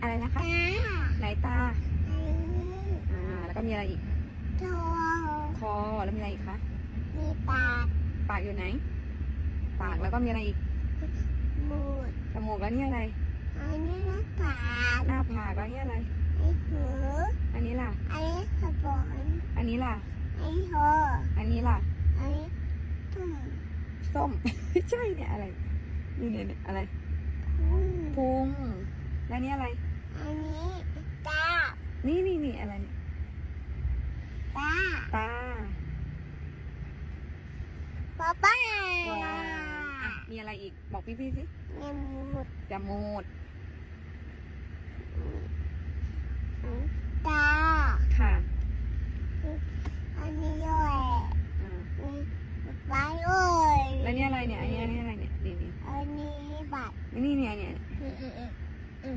อะไรนะคะตาไหนตาอันนี้อ่า แล้วก็มีอะไรอีกตัวคอ แล้วมีอะไรอีกคะ มีปาก ปากอยู่ไหน ปากแล้วก็มีอะไรอีกบูดจมูกแล้วนี่อะไรอันนี้นะปากหน้าผากแล้วนี่อะไรไอ้หูอันนี้ล่ะ อันนี้ขบวนอันนี้ล่ะไอ้โหอันนี้ล่ะ อันนี้ตุ่มส้มไม่ใช่เนี่ยอะไรนี่เนี่ยเนี่ยอะไรพุงพุงแล้วนี่อะไร อันนี้ตานี่นี่นี่อะไรเนี่ยตาตาป๊าป้าว้าวอะมีอะไรอีกบอกพี่ๆสิเนี่ยหมดจมูกตา ค่ะอันนี้ด้วยอ่านี่ไปเลยแล้วนี่อะไรเนี่ยอันนี้อันนี้อะไรเนี่ยนี่นี่อันนี้บัตรนี่เนี่ยเนี่ย อืมอืมอืมอั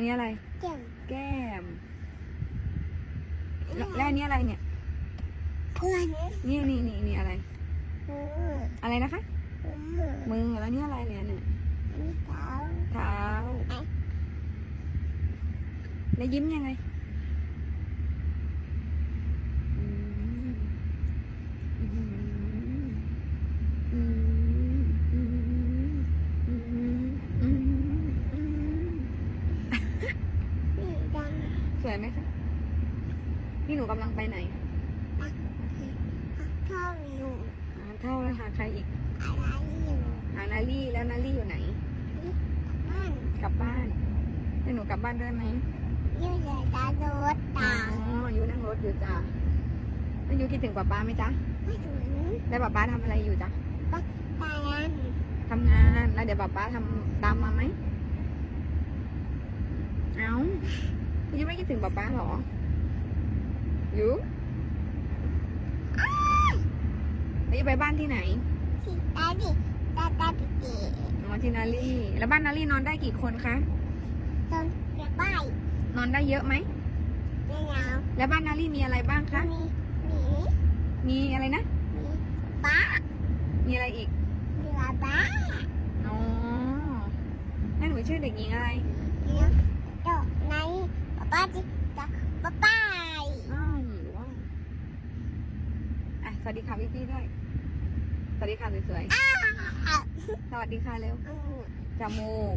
นนี้อะไรเจ๋งแก้มแล้วแล้วอันนี้อะไรเนี่ย เพื่อนนี่นี่นี่นี่อะไรอืมอะไรนะคะอืมมือ แล้วนี่อะไรเนี่ยเนี่ยอันนี้เท้าเท้า แล้วยิ้มยังไงอืมอืมอืมอืมอืมอืมอืม นี่ดัง สวยไหมคะพี่หนูกำลังไปไหนชอบอยู่หาเท่าแล้วหาใครอีกอะไรอยู่หานาลี่แล้วนาลี่อยู่ไหน บ้านกลับบ้านให้หนูกลับบ้านด้วยไหมยืดใหญ่ตาโดดอ๋ตาออยู่นั่งรถอยู่จ้ะแล้วยูคิดถึงป๊าป๊าไหมจ๊ะไม่ถึงแล้วป๊าป๊าทำอะไรอยู่จ๊ะตายันทำงานแล้วเดี๋ยวป๊าป๊าทำตามมาไหม เอ้ายูไม่คิด ถึงป๊าป๊าเหรอยูแล้วยูไปบ้านที่ไหนที่ตาดิตาตาปิตินอนที่นาลี่แล้วบ้านนาลี่นอนได้กี่คนคะต้นกระต่ายนอนได้เยอะไหมในหนาวแล้วบ้านนาลี่มีอะไรบ้างคะมีหมีมีอะไรนะมีป้ามีอะไรอีกเรือป้าอ๋อนั่นหนูชื่อเด็กหญิงอะไร เนี่ยดอกในป้าป้าจิตาป้าป้าย อ้าวว้าวอะ สวัสดีค่ะพี่พี่ๆด้วย สวัสดีค่ะสวยอ้าวๆสวัสดีค่ะเร็วอืมจมูก